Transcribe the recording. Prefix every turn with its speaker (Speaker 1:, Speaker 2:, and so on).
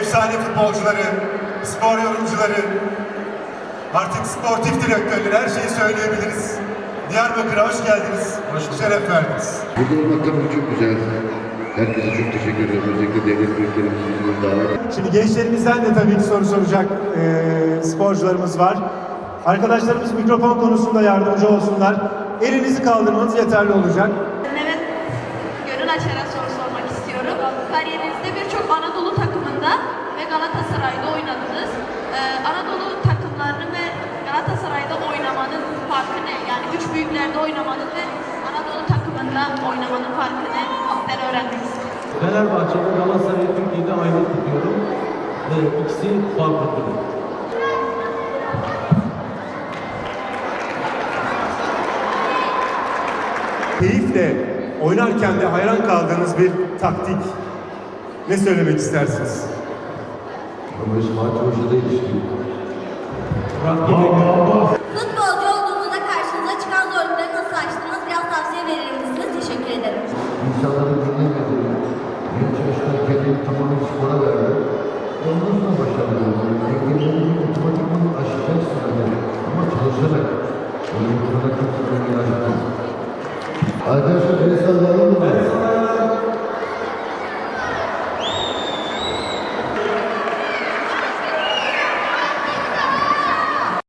Speaker 1: efsane futbolcuları, spor yorumcuları, artık sportif direktörleri her şeyi söyleyebiliriz. Diyarbakır'a hoş geldiniz, şeref verdiniz.
Speaker 2: Burada olmak tabii çok güzel. Herkese çok teşekkür ediyorum. Özellikle devlet büyüklerimizin davet
Speaker 1: Şimdi gençlerimizden de tabii ki soru soracak eee, sporcularımız var. Arkadaşlarımız mikrofon konusunda yardımcı olsunlar. Elinizi kaldırmanız yeterli olacak.
Speaker 3: Evet,
Speaker 4: gönül açarak soru sormak istiyorum. Kariyerinizde birçok
Speaker 3: Anadolu takımında ve Galatasaray'da oynadınız. Ee, Anadolu takımlarını ve Galatasaray'da oynamanın farkı ne? Yani üç büyüklerde oynamanın ve Anadolu takımında oynamanın farkı ne? Sizden öğrenmek istiyorum.
Speaker 5: Fenerbahçe ve Galatasaray'ı Türkiye'de aynı tutuyorum. Ve ikisi farklı.
Speaker 1: Keyifle oynarken de hayran kaldığınız bir taktik. Ne söylemek istersiniz?
Speaker 2: Ama İsmail Çavuş'a da ilişkin.
Speaker 3: Futbolcu olduğunuzda karşınıza çıkan zorlukları nasıl aştınız? Biraz tavsiye verir misiniz? Teşekkür ederim.
Speaker 2: İnsanların dinlemediği, genç yaşta kendini tamamen spora verdi. Ondan sonra başarılı oldu. Engellerini otomatikman aşacaksın hani. Ama çalışarak. Onun kadar çok sıkıntı yaşadı. Arkadaşlar el sallayalım.